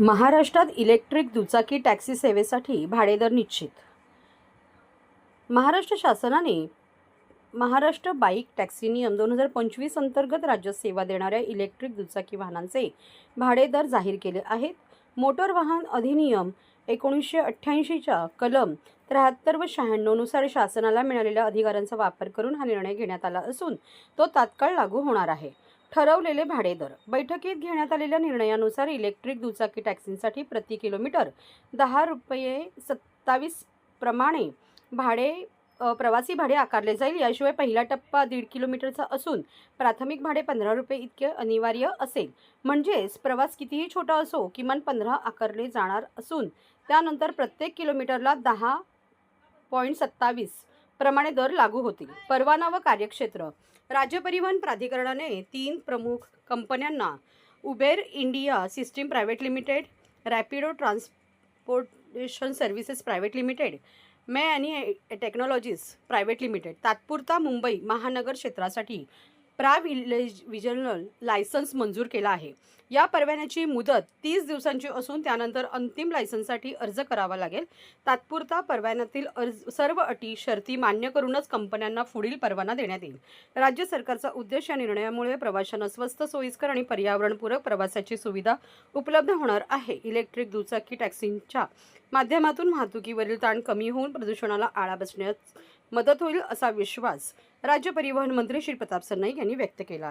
महाराष्ट्रात इलेक्ट्रिक दुचाकी टॅक्सी सेवेसाठी भाडेदर निश्चित. महाराष्ट्र शासनाने महाराष्ट्र बाईक टॅक्सी नियम दोन हजार पंचवीस अंतर्गत राज्य सेवा देणाऱ्या इलेक्ट्रिक दुचाकी वाहनांचे भाडेदर जाहीर केले आहेत. मोटर वाहन अधिनियम एकोणीसशे अठ्ठ्याऐंशीच्या कलम त्र्याहत्तर व शहाण्णवनुसार शासनाला मिळालेल्या अधिकारांचा वापर करून हा निर्णय घेण्यात आला असून तो तात्काळ लागू होणार आहे. ठरवलेले भाडेदर. बैठकीत घेण्यात आलेल्या निर्णयानुसार इलेक्ट्रिक दुचाकी टॅक्सींसाठी प्रति किलोमीटर दहा रुपये सत्तावीस प्रमाणे भाडे प्रवासी भाडे आकारले जाईल. याशिवाय पहिला टप्पा दीड किलोमीटरचा असून प्राथमिक भाडे पंधरा रुपये इतके अनिवार्य असेल. म्हणजेच प्रवास कितीही छोटा असो किमान पंधरा आकारले जाणार असून त्यानंतर प्रत्येक किलोमीटरला दहा पॉईंट सत्तावीस प्रमाणे दर लागू होतील. परवाना व कार्यक्षेत्र. राज्य परिवहन प्राधिकरणाने तीन प्रमुख कंपन्यांना Uber India systems private limited Rapido transportation services private limited मे आणि टेक्नॉलॉजीज प्रायव्हेट लिमिटेड तात्पुरता मुंबई महानगर क्षेत्रासाठी प्रा विलेज विजनल लायसन्स मंजूर केला आहे. या परवान्याची मुदत तीस दिवसांची असून त्यानंतर अंतिम लायसन्ससाठी अर्ज करावा लागेल. तात्पुरता परवान्यातील अर्ज सर्व अटी शर्ती मान्य करूनच कंपन्यांना पुढील परवाना देण्यात येईल. राज्य सरकारचा उद्देश या निर्णयामुळे प्रवाशांना स्वस्त सोयीस्कर आणि पर्यावरणपूरक प्रवासाची सुविधा उपलब्ध होणार आहे. इलेक्ट्रिक दुचाकी टॅक्सींच्या माध्यमातून वाहतुकीवरील ताण कमी होऊन प्रदूषणाला आळा बसण्यास मदत होईल असा विश्वास राज्य परिवहन मंत्री श्री प्रताप सरनाईक यांनी व्यक्त केला.